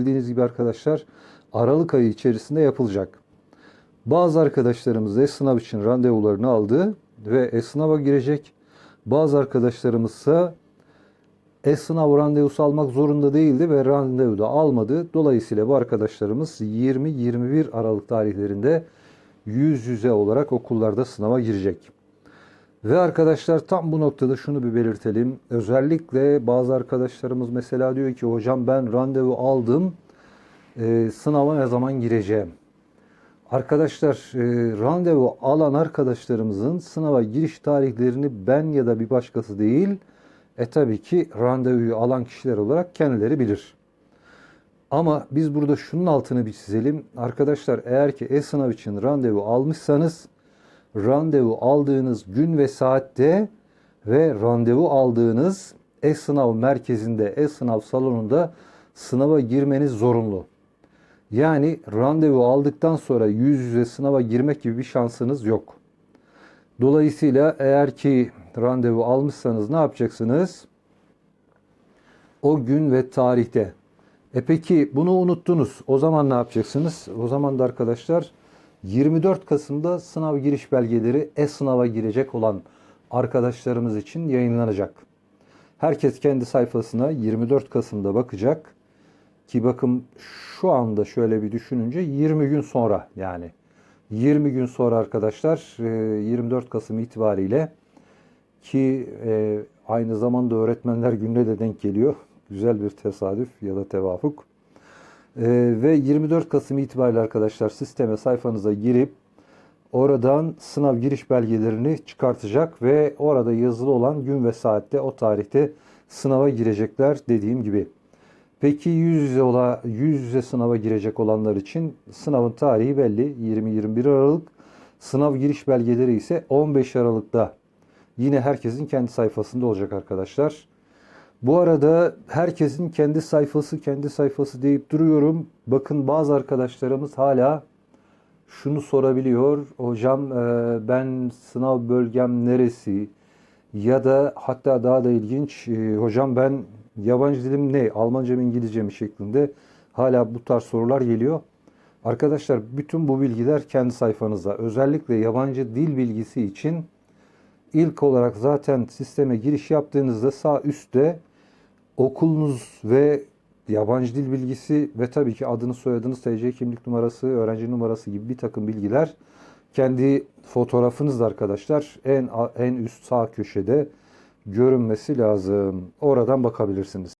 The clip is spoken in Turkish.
Bildiğiniz gibi arkadaşlar Aralık ayı içerisinde yapılacak. Bazı arkadaşlarımız e-sınav için randevularını aldı ve e-sınava girecek. Bazı arkadaşlarımız ise e-sınav randevusu almak zorunda değildi ve randevu da almadı. Dolayısıyla bu arkadaşlarımız 20-21 Aralık tarihlerinde yüz yüze olarak okullarda sınava girecek. Ve arkadaşlar tam bu noktada şunu bir belirtelim. Özellikle bazı arkadaşlarımız mesela diyor ki hocam ben randevu aldım. Ee, sınava ne zaman gireceğim? Arkadaşlar e, randevu alan arkadaşlarımızın sınava giriş tarihlerini ben ya da bir başkası değil e tabii ki randevuyu alan kişiler olarak kendileri bilir. Ama biz burada şunun altını bir çizelim. Arkadaşlar eğer ki e-sınav için randevu almışsanız randevu aldığınız gün ve saatte ve randevu aldığınız e-sınav merkezinde, e-sınav salonunda sınava girmeniz zorunlu. Yani randevu aldıktan sonra yüz yüze sınava girmek gibi bir şansınız yok. Dolayısıyla eğer ki randevu almışsanız ne yapacaksınız? O gün ve tarihte. E peki bunu unuttunuz. O zaman ne yapacaksınız? O zaman da arkadaşlar 24 Kasım'da sınav giriş belgeleri e-sınava girecek olan arkadaşlarımız için yayınlanacak. Herkes kendi sayfasına 24 Kasım'da bakacak. Ki bakın şu anda şöyle bir düşününce 20 gün sonra yani 20 gün sonra arkadaşlar e, 24 Kasım itibariyle ki e, aynı zamanda öğretmenler gününe de denk geliyor. Güzel bir tesadüf ya da tevafuk. E, ve 24 Kasım itibariyle arkadaşlar sisteme sayfanıza girip oradan sınav giriş belgelerini çıkartacak ve orada yazılı olan gün ve saatte o tarihte sınava girecekler dediğim gibi. Peki yüz yüze, ola, yüz yüze sınava girecek olanlar için sınavın tarihi belli 20-21 Aralık. Sınav giriş belgeleri ise 15 Aralık'ta. Yine herkesin kendi sayfasında olacak arkadaşlar. Bu arada herkesin kendi sayfası kendi sayfası deyip duruyorum. Bakın bazı arkadaşlarımız hala şunu sorabiliyor. Hocam e, ben sınav bölgem neresi? Ya da hatta daha da ilginç e, hocam ben yabancı dilim ne? Almanca mı İngilizce mi şeklinde hala bu tarz sorular geliyor. Arkadaşlar bütün bu bilgiler kendi sayfanızda. Özellikle yabancı dil bilgisi için ilk olarak zaten sisteme giriş yaptığınızda sağ üstte okulunuz ve yabancı dil bilgisi ve tabii ki adınız, soyadınız, TC kimlik numarası, öğrenci numarası gibi bir takım bilgiler kendi fotoğrafınız da arkadaşlar en en üst sağ köşede görünmesi lazım. Oradan bakabilirsiniz.